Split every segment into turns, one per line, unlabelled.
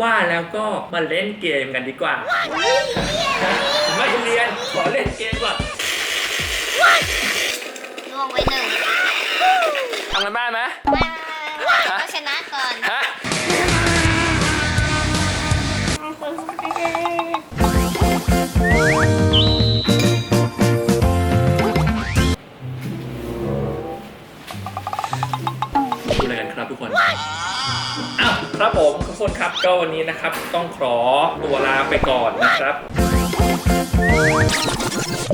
ว่าแล้วก็มาเล่นเกมกันดีกว่า ไม่เรียน ขอเล่นเกมก่อน
ล่วงไปหนึ่ง
ทำกันบ้านไหม
ไม่ต้องชนะก่อน
ฮะ ดูอะไรกันครับทุกคนอ้าว ครับผมทุกคนครับก็วันนี้นะครับ ต้องขอตัวลาไปก่อนนะครับ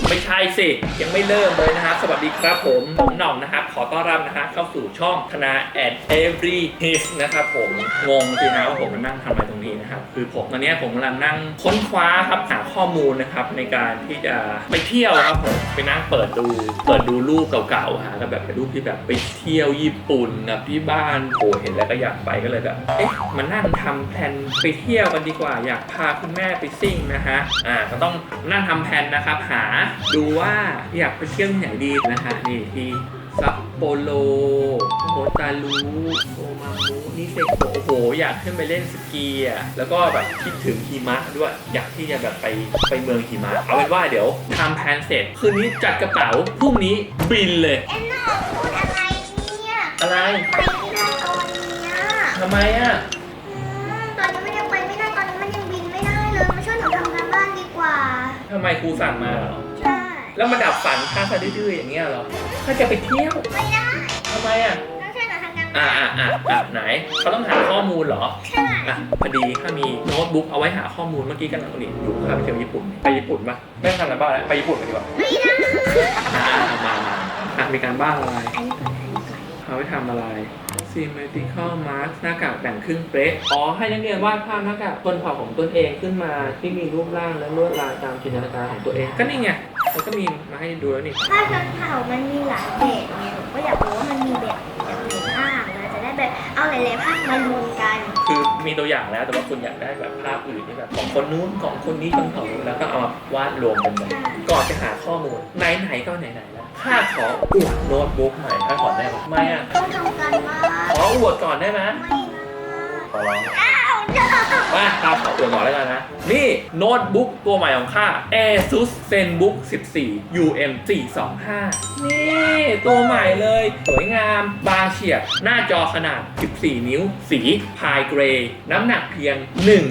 ไม่ใช่สิ ยังไม่เริ่มเลยนะฮะ สวัสดีครับผมผมหน่องนะครับ ขอต้อนรับนะฮะเข้าสู่ช่องคณะ and every his นะครับผม งงสินะว่าผมมานั่งทำอะไรตรงนี้นะครับ คือผมตอนนี้ผมกำลังนั่งค้นคว้าครับหาข้อมูลนะครับ ในการที่จะไปเที่ยวครับผมไปนั่งเปิดดู เปิดดูรูปเก่าๆหาแล้วแบบเป็นรูปที่แบบไปเที่ยวญี่ปุ่นแบบที่บ้านโอ้เห็นแล้วก็อยากไปก็เลยแบบเอ๊ะมานั่งทำแผนไปเที่ยวกันดีกว่า อยากพาคุณแม่ไปซิ่งนะฮะอ่าก็ต้องนั่งทำแผนนะครับหาดูว่าอยากไปเที่ยวที่ไหนดีนะฮะนี่ที่ซัปโปโรโฮตารุโอมามุนิเซโกะโอ้โห อยากขึ้นไปเล่นสกีอะ แล้วก็แบบคิดถึงหิมะด้วย อยากที่จะแบบไปไปเมืองหิมะ เอาเป็นว่าเดี๋ยวทำแผนเสร็จ คืนนี้จัดกระเป๋า พรุ่งนี้บินเลย
เอ็นน่าพูดอะไรเนี่ย
อะไร
ไปไม่ได้ตอนเนี้ย
ทำไมอะ
อืมตอนนี้มันยังไปไม่ได้ตอนนี้มันยังบินไม่ได้เลยมาช่วยหนูทำงานบ้านดีกว่า
ทำไมครูสั่งมาเหรอ
ใช่
แล้วมาดับฝันข้าซะดื้อๆอย่างเงี้ยเหรอถ้าจะไปเที่ยว
ไม่ได้
ทำไมอะ
ต้องช่วยหนูทำงาน
อ่า
บ้าน
อ่าอ่าอ่าไหนเขาต้องหาข้อมูลเหรอ
ใช่
อะพอดีถ้ามีโน้ตบุ๊กเอาไว้หาข้อมูลเมื่อกี้กันหลังนี่อยู่พาไปเที่ยวญี่ปุ่น ไปญี่ปุ่นปะไม่ทำกันบ้านแล้วไปญี่ปุ่นกันดีกว่า
ไม่ได้
อ่าเอามามาอะมีการบ้านอะไร
อันนี้ก่อนอันนี้ก่อน
เอาไว้ทำอะไร symmetrical mask หน้ากากแบ่งครึ่งเป๊ะอ๋อให้นักเรียนวาดภาพหน้ากากคนเผ่าของตนเองขึ้นมาที่มีรูปร่างและลวดลายตามจินตนาการของตัวเองก็นี่ไง มันก็มีมาให้ดูแล้วนี่
ผ้าชนเผ่ามันมีหลายแบบไงหนูก็อยากรู้ว่ามันมีแบบแบบไหนบ้างเราจะได้แบบเอาหลายๆภาคมารวมกัน
คือมีตัวอย่างแล้วแต่ว่าคุณอยากได้แบบภาพอื่นที่แบบของคนนู้นของคนนี้คนของนู้นแล้วก็เอามาวาดรวมกันแบบก่อนจะหาข้อมูลไหนๆก็ไหนๆแล้วข้าขออวดโน้ตบุ๊กใหม่ข้าขอได้ไหมไม่อะ
ต้องทำกันบ้าน
ขออวดก่อนได้ไหม
ไม่
ขอร้อง
นะอ้าวเจ้า
มาข้าขออวดก่อนแล้วกันนะ นี่โน้ตบุ๊กตัวใหม่ของข้า ASUS ZenBook 14 UM 425 นี่ตัวใหม่เลย สวยงามบางเฉียบหน้าจอขนาด 14 นิ้ว สีพายเกรย์น้ำหนักเพียง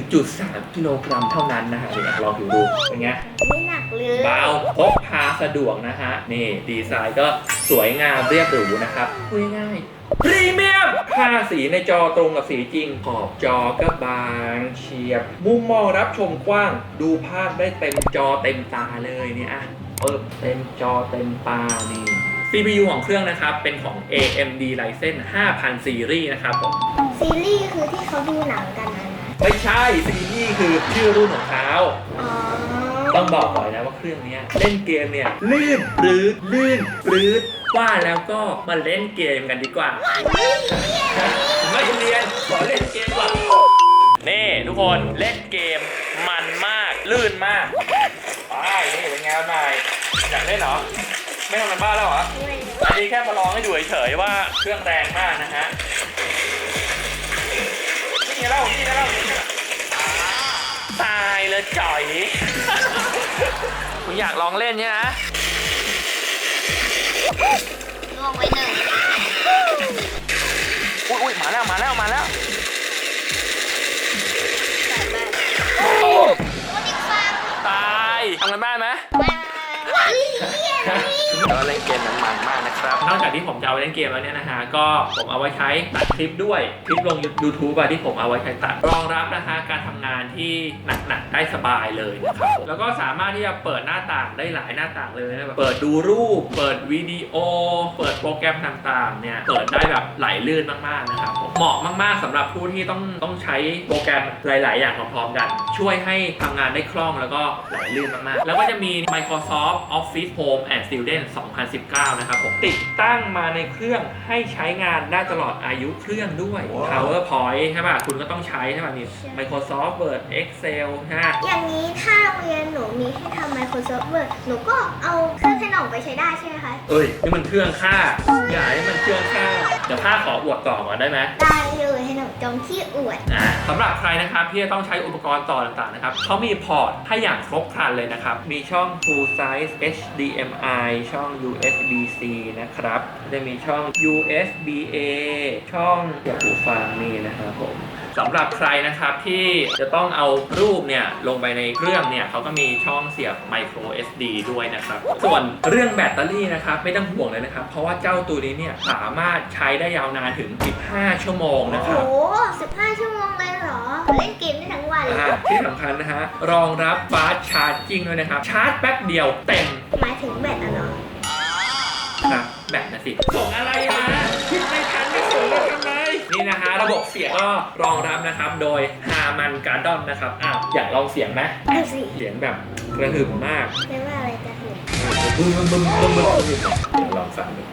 1.3 กิโลกรัมเท่านั้นนะฮะเดี๋ยวลองดูดูเป็นไง
ไม่หนักเลย
เบาพกพาสะดวกนะฮะ นี่ดีไซน์ก็สวยงามเรียบหรูนะครับพูดง่ายๆ พรีเมียมค่าสีในจอตรงกับสีจริง ขอบจอก็บางเฉียบ มุมมองรับชมกว้าง ดูภาพได้เต็มจอเต็มตาเลยเนี่ยอะเปิดเต็มจอเต็มตานี่ CPU ของเครื่องนะครับ เป็นของ AMD Ryzen 5000ซีรีส์นะครับผม
ซีรีส์คือที่เขาดูหนังกันนะนะ
ไม่ใช่ซีรีส์คือชื่อรุ่นของเขา
อ๋อ
ต้องบอกก่อนนะว่าเครื่องเนี้ยเล่นเกมเนี่ยลื่นปรื้ดลื่นปรื้ดว่าแล้วก็มาเล่นเกมกันดีกว่า ไม่เรียนขอเล่นเกมก่อนนี่ทุกคนเล่นเกมมันมากลื่นมากไปนี่เป็นไงนายอยากเล่นเหรอ ไม่ทำกันบ้านแล้วเหรออันนี้แค่มาลองให้ดูเฉยๆว่าเครื่องแรงมากนะฮะนี่เล่านี่เล่า เล่าตายเลยจ่อย คุณอยากลองเล่นใช่ไหม
เรา
เล่นเกมมันมันมากนะครับ นอกจากที่ผมจะเอาไปเล่นเกมแล้วเนี่ยนะฮะ ก็ผมเอาไว้ใช้ตัดคลิปด้วย คลิปลง YouTube อะที่ผมเอาไว้ใช้ตัด รองรับนะฮะการทำงานที่หนักๆได้สบายเลยนะครับ แล้วก็สามารถที่จะเปิดหน้าต่างได้หลายหน้าต่างเลยนะแบบเปิดดูรูป เปิดวิดีโอ เปิดโปรแกรมต่างๆ เนี่ย เปิดได้แบบไหลลื่นมากๆนะครับผมเหมาะมากๆสำหรับผู้ที่ต้องต้องใช้โปรแกรมหลาย ๆ อย่างพร้อมๆกัน ช่วยให้ทำงานได้คล่องแล้วก็ไหลลื่นมากๆ แล้วก็จะมี Microsoft Office Home and Student 2019 นะครับผมติดตั้งมาในเครื่องให้ใช้งานได้ตลอดอายุเครื่องด้วย PowerPoint ใช่ป่ะ คุณก็ต้องใช้ใช่ป่ะนี่ Microsoft Word Excel ใช่ไหม
อย่างนี้ถ้าโรงเรียนหนูมีให้ทำ Microsoft Word หนูก็เอาเครื่องให้หน่องไปใช้ได้ใช่ไหมคะ
เอ้ย นี่มันเครื่องค่าอย่าให้มันเครื่องค่าเดี๋ยวข้าขออวดต่อก่อนได้ไหม
ได้เลยให้หน่องก จงขี้อวด
อ่าสำหรับใครนะครับที่จะต้องใช้อุปกรณ์ต่อต่างๆนะครับเขามีพอร์ตให้อย่างครบครันเลยนะครับ มีช่อง full size HDMI ช่อง USB-C นะครับจะมีช่อง USB-A ช่องเสียบหูฟังนี่นะครับผม สำหรับใครนะครับที่จะต้องเอารูปเนี่ยลงไปในเครื่องเนี่ยเขาก็มีช่องเสียบ micro SD ด้วยนะครับ ส่วนเรื่องแบตเตอรี่นะครับไม่ต้องห่วงเลยนะครับ เพราะว่าเจ้าตัวนี้เนี่ยสามารถใช้ได้ยาวนานถึง 15 ชั่วโมงนะค
โอ้
รับ
โห15ชั่วโมงเลยเหรอ เล่นเกมได้ทั้งวันเลย
อ่าที่สำคัญนะฮะ รองรับ fast charging ด้วยนะครับ ชาร์จแป๊บเดียวเต็ม
หมายถึงแบตอะเนาะ
ครับแบตนะสิ ส่งอะไรมาคิดไม่ทัน นี่นะฮะระบบเสียงก็รองรับนะครับ โดย Harman Kardon นะครับอ้าวอยากลองเสียงไหม
เอาสิ
เสียงแบบกระหึ่มมาก
เรียกว่าอะไรจะถึง
บึ้มบึ้มบึ้มบึ้มบึ้มบึ้มลองฟังดู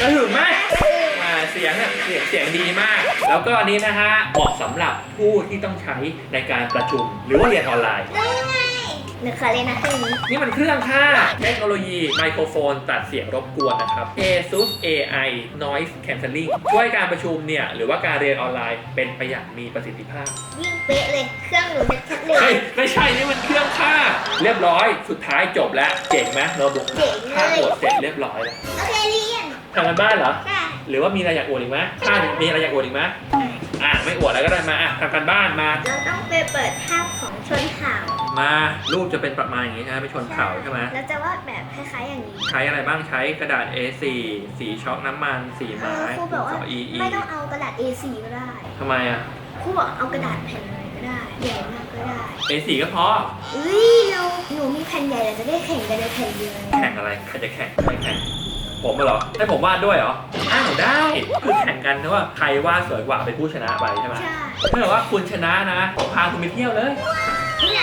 กระหึ่มไหมอ่าเสียงอะเสียงเสียงดีมาก แล้วก็อันนี้นะฮะเหมาะสำหรับผู้ที่ต้องใช้ในการประชุมหรือว่าเรียนออนไลน์
ได้ไง หนูขอเล่นนะเครื่องนี้
นี่มันเครื่องค่าเทคโนโลยีไมโครโฟนตัดเสียงรบกวนนะครับ ASUS AI Noise Cancelling ช่วยการประชุมเนี่ยหรือว่าการเรียนออนไลน์เป็นไปอย่างมีประสิทธิภาพ
ยิ่งเป๊ะเลยเครื่องหนูชัดๆเล
เฮ้
ย
ย ไม่ใช่ นี่มันเครื่องค่า เรียบร้อย สุดท้ายจบแล้ว เจ๋งไหมระบบ
เจ๋งเลย
ค่าตรวจเสร็จเรียบร้อยแล้ว
โอเคเรียน
ทำกันบ้านเหรอ
ค่ะ
หรือว่ามีอะไรอยากอวดอีกไหมค่ามีอะไรอยากอวดอีกไหมอะไม่อวดแล้วก็ได้มาอะทำกันบ้านมา
เราต้องไปเปิดภาพของชนเผ่า
มารูปจะเป็นประมาณอย่างนี้ใช่ไหมเป็นชนเผ่าใช่ไหม
เราจะวาดแบบคล้ายๆอย่างนี้
ใช้อะไรบ้างใช้กระดาษ A4 สีช็อกน้ำมัน สี
เอ
ไม้
อครูบอกว่า
สอ EE
ไม่ต้องเอากระดาษ A4 ก็ได้
ทำไมอะ
ครูบอกเอากระดาษแผ่นอะไรก็ได้ใหญ่มากก็ได้
A4 ก็พอ
เอ้ยเราหนูมีแผ่นใหญ่เราจะได้แข่งกันในแผ่นเดียว
แข่งอะไรใครจะแข่งใครแข่งผมเหรอให้ผมวาดด้วยเหรออ้าวได้คือแข่งกันนะว่าใครวาดสวยกว่าเป็นผู้ชนะไปใช่ไหม
ใช่
ถ้าเกิดว่าคุณชนะนะผมพาคุณไปเที่ยวเลย
ที่ไหน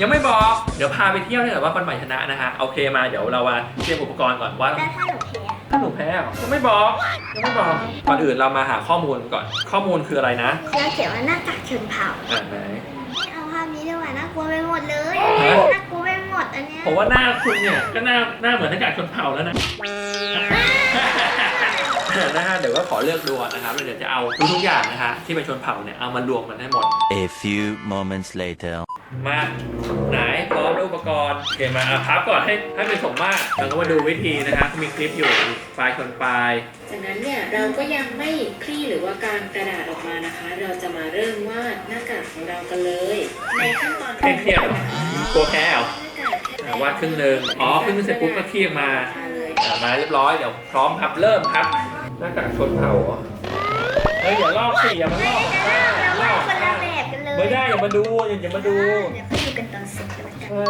ยังไม่บอก เดี๋ยวพาไปเที่ยวถ้าเกิดว่าคนใหม่ชนะนะฮะโอเคมาเดี๋ยวเรามาเตรียมอุปกรณ์ก่อนว่า
แล้วถ้าหนูแพ้
ถ้าหนูแพ้เหรอยังไม่บอกยังไม่บอกก่อนอื่นเรามาหาข้อมูลก่อน ข้อมูลคืออะไรนะ
เราเขียนว่าหน้ากากชนเผ่า
อ่าไหน
ไม่เอาภาพนี้ดีกว่าน่ากลัวไปหมดเลย
ฮะ
น่ากลัวไปหมดอันเนี้ย
ผมว่าหน้าคุณเนี่ยก็หน้าหน้าเหมือนหน้ากากชนเผ่าแล้วนะ นะฮะเดี๋ยวก็ขอเลือกดูก่อนนะครับแล้วเดี๋ยวจะเอาทุกๆอย่างนะฮะที่เป็นชนเผ่าเนี่ยเอามารวมกันให้หมด
A few moments later.
มาไหนพร้อมด้วยอุปกรณ์โอเคมาอะพับก่อนให้ให้เป็นสมมาตรแล้วก็มาดูวิธีนะฮะมีคลิปอยู่ปลายชนปลาย
จากนั้นเนี่ยเราก็ยังไม่คลี่หรือว่าการกระดาษออกมานะคะ เราจะมาเริ่มวาดหน้ากากของเรากันเลย ในขั้นตอน
เคร่งเครียดเหรอกลัวแพ้เหรอ
หน้ากากแค่
อะวาดครึ่งหนึ่งอ๋อครึ่งหนึงเสร็จปุ๊บก็คีบมา
เล ย
อะมาเรียบร้อยเดี๋ยวพร้อมครับเริ่มครับหน้ากากชนเผ่าเหรอเฮ้ยอย่าลอกสิอย่ามาลอก
เรา
อะ
ว่า
ลอก
คนละแบบกันเลย
ไม่ได้อย่ามาดูอย่าอย่ามาดู
เดี๋ยวค่อยดูกันตอนเสร็จกันแล้วกัน
ใช่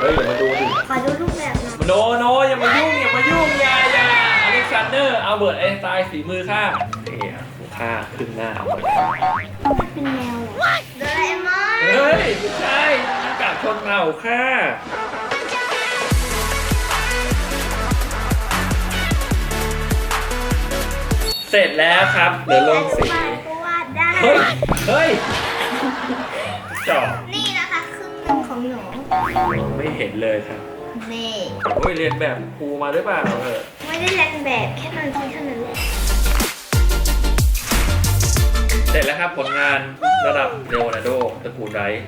เฮ้ยอย่ามาดูดิ
ขอดูรูปแบบหน่อย
โนโนอย่ามายุ่งอย่ามายุ่งอย่าอย่าอเล็กซานเดอร์อัลเบิร์ตไอน์สไตน์สีมือข้านี่อะข้าขึ้นหน้าเอาไว้
มันเป็นแมวเหรอโดราเอมอน
เฮ้ยไม่ใช่ หน้ากากชนเผ่าข้าเสร็จแล้วครับเหลือลงสี
อนุบาลก็วาดได้
เฮ้ยเฮ้ยจอบ
นี่นะคะครึ่งหนึ่งของหนู
ไม่เห็นเลยครับ
นี่
โอ้ยเรียนแบบครูมาหรือเปล่าเออ
ไม่ได้เรียนแบบแค่ตอนที่เท่านั้นแหละ
เสร็จแล้วครับผลงานระดับเลโอนาร์โดตระกูลไรท์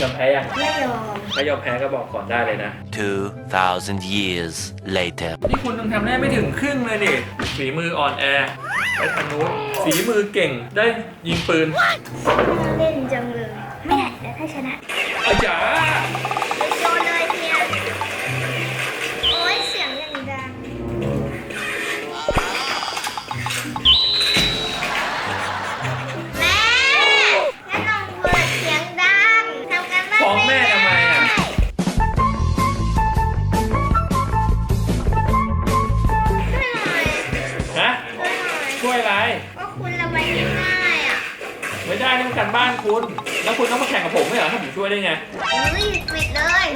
ยอมแพ้ยัง
ไม่ยอม
ถ้ายอมแพ้ก็บอกก่อนได้เลยนะ
2,000 years later.
นี่คุณยังทำได้ไม่ถึงครึ่งเลยนี่ฝีมืออ่อนแอไปทางนู้นฝีมือเก่งได้ยิงปืน
น่าเล่นจังเลย ไม่ได้แต่ถ้าชนะ
อาจารย์
โย คุณ
แล้วคุณต้องมาแข่งกับผมไม่เหรอถ้าผมช่วยได้ไง
เฮ้ยปิดเลย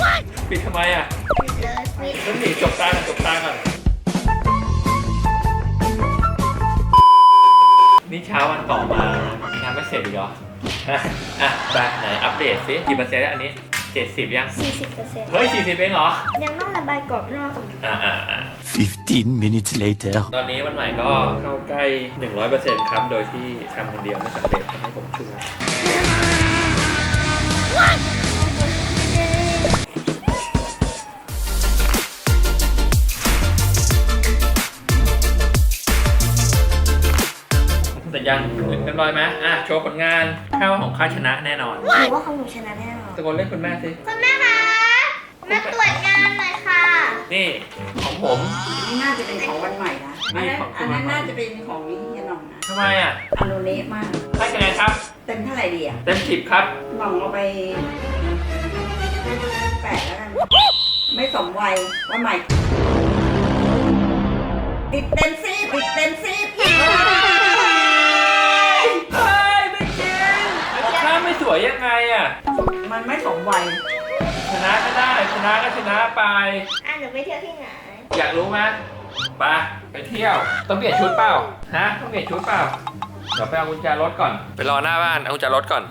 ปิดทำไมอะ
ปิดเลยปิด
ต้องหนีจบตากันจบตากันนี่เช้าวันต่อมางานไม่เสร็จอีกเหรอฮะอะ ไปไหนอัปเดตสิกี่เปอร์เซ็นต์แล้วอันนี้70ยัง
40 เปอร์เซ็นต์
เฮ้ย40เองเหรอ
ยังต้องระบายกรอบนอกอีก
อ่าอ่าอ่า
15 minutes later.
ตอนนี้วันใหม่ก็เข้าใกล้100%ครับ โดยที่ทำคนเดียวไม่สำเร็จให้ผมช่วยเสร็จยังเรียบร้อยไหมอะ โชว์ผลงานข้าวของข้าชนะแน่นอน
หรือว่าของหนูชนะแน่นอน
ตะโกนเรียกคุณแม่สิ
คุณแม่คะ มาตรวจงานหน่อยค่ะ
นี่ของผม
นี่น่าจะเป็นของวันใหม่นะอันนั้น
ของคุ
อั
ณ
น
วั
นั้นน
ใหม่
น่าจะเป็นของวิทยาหน่องนะ
ทำไมอะ
อนุเละมาก
ให้คะแนนครับ
เต็มเท่าไหร่ดีอะ
เต็มสิบครับ
หน่องเอาไปแปดแล้วกัน ไม่สมวัยวันใหม่ติดเต็มซีติดเต็มซี
เสวยยังไงอะ
มันไม่สมวัย
ชนะก็ได้ชนะก็ชนะไป
อะหนูไปเที่ยวที่ไหน
อยากรู้ไหมไปไปเที่ยว ต้องเปลี่ยนชุดเปล่าฮะต้องเปลี่ยนชุดเปล่าเดี๋ยวไปเอากุญแจรถก่อน ไปรอหน้าบ้านเอากุญแจรถก่อน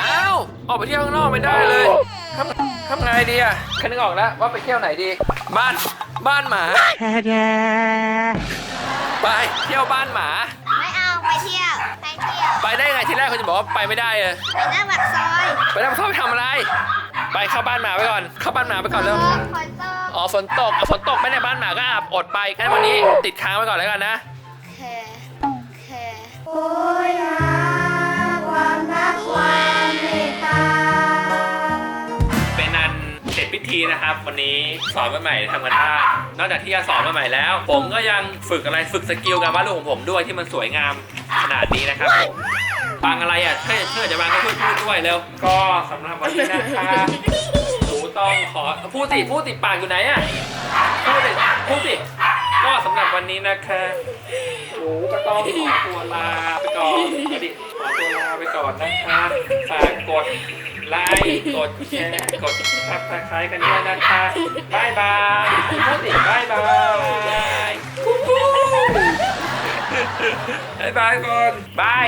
อ้าวออกไปเที่ยวข้างนอกไม่ได้เลยทำทำไงดีอะคันนึกออกแล้วว่าไปเที่ยวไหนดี บ้านบ้านหมาไปเที่ยวบ้านหมา
ไม่เอา
ไปได้ไงทีแรกคุณจะบอกว่าไปไม่ได้เลย
ไปหน้าปากซอย
ไปทำเข้าไปทำอะไร ไปเข้าบ้านหมาไปก่อน เข้าบ้านหมาไปก่อนเร็ว
ฝนตก
อ๋อฝนตกอะฝนตกไม่ในบ้านหมาก็อาบอดไปงั้นวันนี้ติดค้างไว้ก่อนแล้วกันนะ
แค่แค่โอ้ยนะความรักความเมตตา
เป็นนันเสร็จพิธีนะครับ วันนี้สอนวันใหม่ทำกันบ้านนอกจากที่จะสอนวันใหม่แล้ว ผมก็ยังฝึกอะไรฝึกสกิลการวาดรูปของผมด้วยที่มันสวยงามขนาดนี้นะครับผม บางอะไรอะถ้าเชื่อจะบางก็ช่วยพูดด้วยเร็วก็สำหรับวันนี้นะคะหนูต้องขอพูดสิพูดติดปากอยู่ไหนอะพูดสิพูดสิก็สำหรับวันนี้นะคะหนูก็ต้องขอตัวลาไปก่อนอดีตขอตัวลาไปก่อนนะคะฝากกดไลค์กดแชร์กดซับสไครต์กันด้วยนะคะบายบายพูดสิบายบายบายบายก่อนบาย